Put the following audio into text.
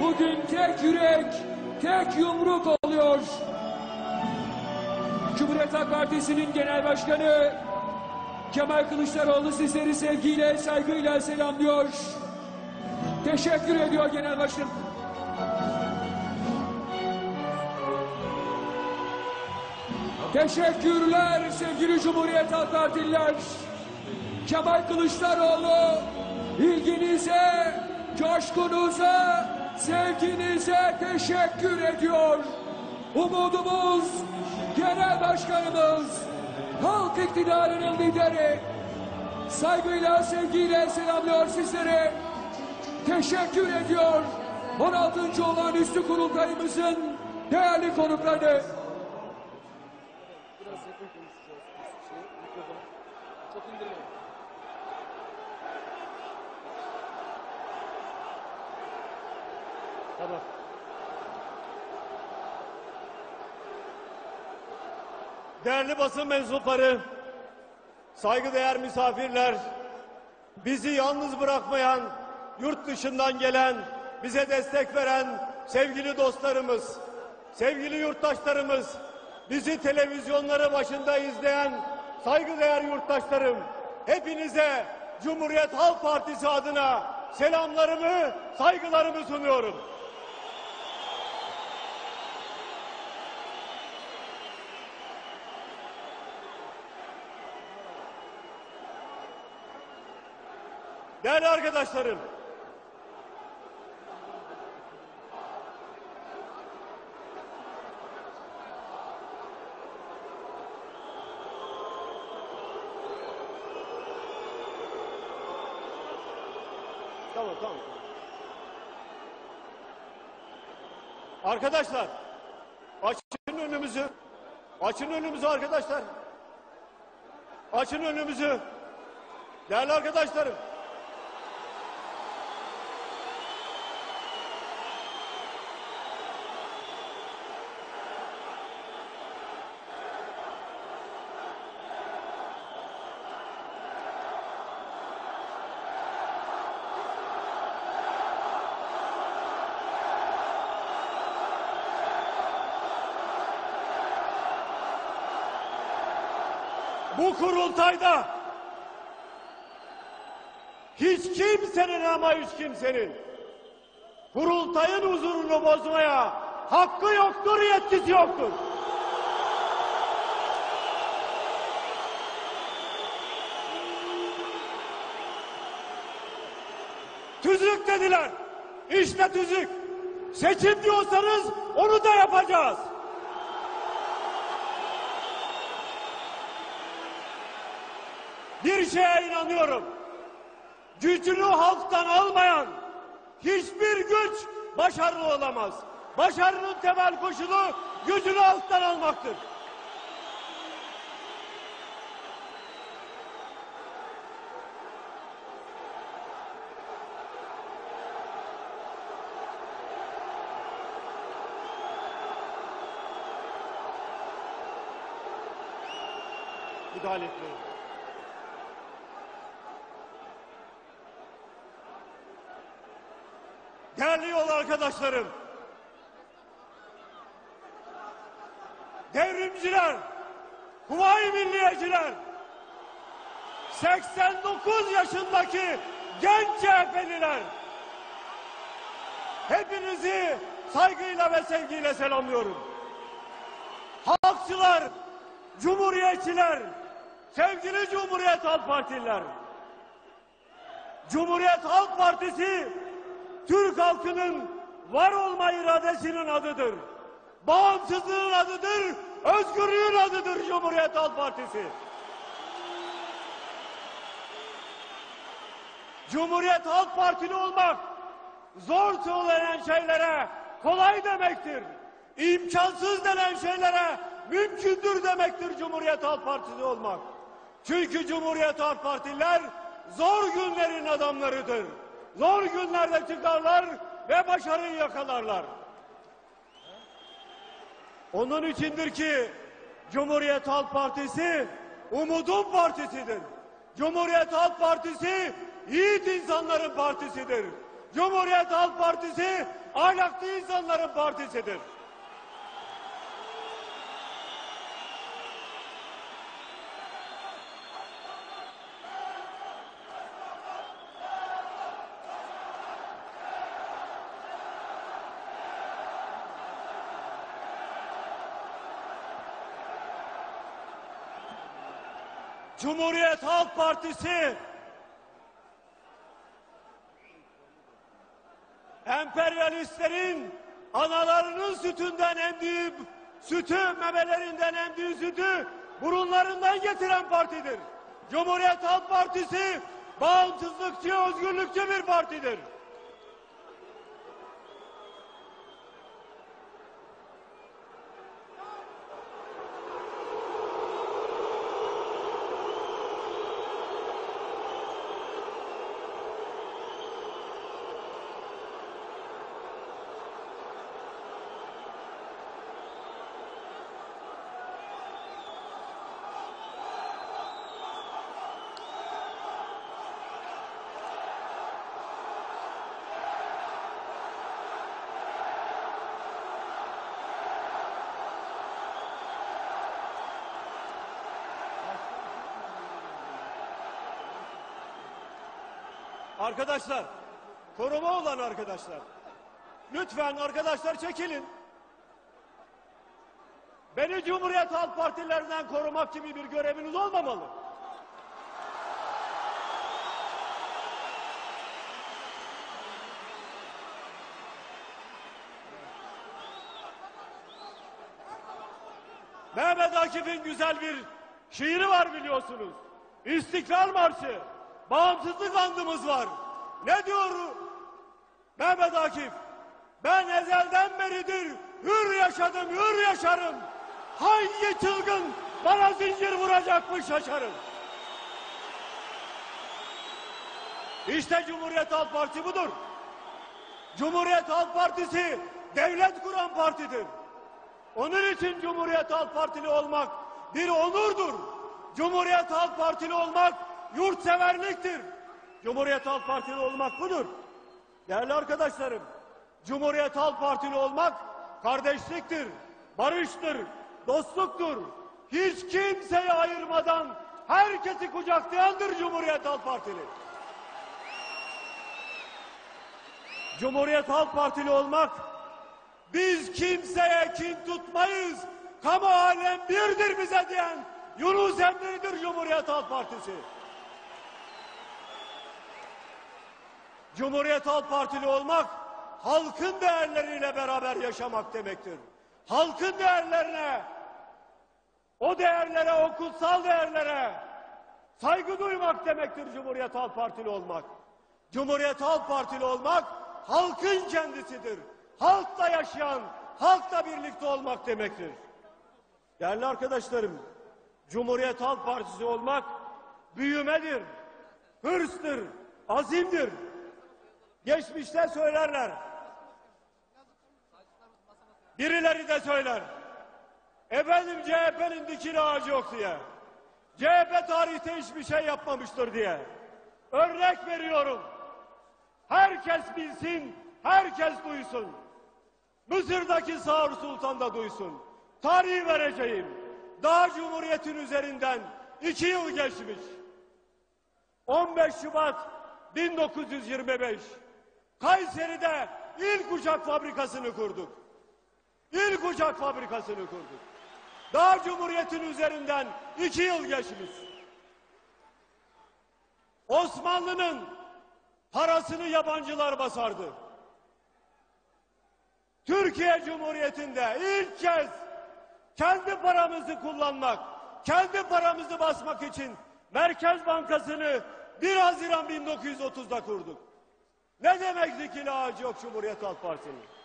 bugün tek yürek, tek yumruk oluyor. Cumhuriyet Halk Partisi'nin genel başkanı Kemal Kılıçdaroğlu sizleri sevgiyle, saygıyla selamlıyor. Teşekkür ediyor genel başkanım. Teşekkürler sevgili Cumhuriyet Halk Partililer. Kemal Kılıçdaroğlu ilginize, coşkunuza, sevginize teşekkür ediyor. Umudumuz Genel Başkanımız, halk iktidarının lideri. Saygıyla, sevgiyle selamlıyor sizleri. Teşekkür ediyor. 16. olağanüstü kurultayımızın değerli konukları. Çok indirmeyin. Tamam. Değerli basın mensupları, saygıdeğer misafirler, bizi yalnız bırakmayan, yurt dışından gelen, bize destek veren sevgili dostlarımız, sevgili yurttaşlarımız, bizi televizyonları başında izleyen saygıdeğer yurttaşlarım, hepinize Cumhuriyet Halk Partisi adına selamlarımı, saygılarımı sunuyorum. Değerli arkadaşlarım, Tamam, tamam. Arkadaşlar, açın önümüzü. Açın önümüzü arkadaşlar. Açın önümüzü. Değerli arkadaşlarım. Bu kurultayda hiç kimsenin ama hiç kimsenin kurultayın huzurunu bozmaya hakkı yoktur, yetkisi yoktur. Tüzük dediler. İşte tüzük. Seçim diyorsanız onu da yapacağız. Bir şeye inanıyorum. Gücünü halktan almayan hiçbir güç başarılı olamaz. Başarının temel koşulu gücünü halktan almaktır. Müdahale etmeyin. Değerli arkadaşlarım, devrimciler, Kuvayi Milliyeciler, 89 yaşındaki genç CHP'liler, hepinizi saygıyla ve sevgiyle selamlıyorum. Halkçılar, cumhuriyetçiler, sevgili Cumhuriyet Halk Partililer, Cumhuriyet Halk Partisi Türk halkının var olma iradesinin adıdır. Bağımsızlığın adıdır, özgürlüğün adıdır Cumhuriyet Halk Partisi. Cumhuriyet Halk Partili olmak zor söylenen şeylere kolay demektir. İmkansız denen şeylere mümkündür demektir Cumhuriyet Halk Partisi olmak. Çünkü Cumhuriyet Halk Partililer zor günlerin adamlarıdır. Zor günlerde çıkarlar ve başarıyı yakalarlar. Onun içindir ki Cumhuriyet Halk Partisi umudun partisidir. Cumhuriyet Halk Partisi yiğit insanların partisidir. Cumhuriyet Halk Partisi ahlaklı insanların partisidir. Cumhuriyet Halk Partisi emperyalistlerin analarının sütünden emdiği sütü, memelerinden emdiği sütü burunlarından getiren partidir. Cumhuriyet Halk Partisi bağımsızlıkçı, özgürlükçü bir partidir. Arkadaşlar, koruma olan arkadaşlar. Lütfen arkadaşlar çekilin. Beni Cumhuriyet Halk Partilerinden korumak gibi bir göreviniz olmamalı. Mehmet Akif'in güzel bir şiiri var biliyorsunuz. İstiklal Marşı, bağımsızlık andımız var. Ne diyor Mehmet Akif? Ben ezelden beridir hür yaşadım, hür yaşarım. Hangi çılgın bana zincir vuracakmış şaşarım. İşte Cumhuriyet Halk Partisi budur. Cumhuriyet Halk Partisi devlet kuran partidir. Onun için Cumhuriyet Halk Partili olmak bir onurdur. Cumhuriyet Halk Partili olmak yurtseverliktir. Cumhuriyet Halk Partili olmak budur. Değerli arkadaşlarım, Cumhuriyet Halk Partili olmak kardeşliktir, barıştır, dostluktur. Hiç kimseyi ayırmadan herkesi kucaklayandır Cumhuriyet Halk Partili. Cumhuriyet Halk Partili olmak biz kimseye kin tutmayız. Kamu alem birdir bize diyen Yunus Emre'dir Cumhuriyet Halk Partisi. Cumhuriyet Halk Partili olmak halkın değerleriyle beraber yaşamak demektir. Halkın değerlerine, o değerlere, o kutsal değerlere saygı duymak demektir Cumhuriyet Halk Partili olmak. Cumhuriyet Halk Partili olmak halkın kendisidir. Halkla yaşayan, halkla birlikte olmak demektir. Değerli arkadaşlarım, Cumhuriyet Halk Partisi olmak büyümedir, hırstır, azimdir. Geçmişte söylerler. Birileri de söyler. Efendim CHP'nin dikili ağacı yok diye. CHP tarihte hiçbir şey yapmamıştır diye. Örnek veriyorum. Herkes bilsin, herkes duysun. Mısır'daki Sağır Sultan da duysun. Tarihi vereceğim. Daha Cumhuriyet'in üzerinden iki yıl geçmiş. 15 Şubat 1925 Kayseri'de ilk uçak fabrikasını kurduk. İlk uçak fabrikasını kurduk. Daha Cumhuriyet'in üzerinden iki yıl geçmiş. Osmanlı'nın parasını yabancılar basardı. Türkiye Cumhuriyeti'nde ilk kez kendi paramızı kullanmak, kendi paramızı basmak için Merkez Bankası'nı 1 Haziran 1930'da kurduk. Ne demek dikili ağacı yok Cumhuriyet Halk Partisi'nin?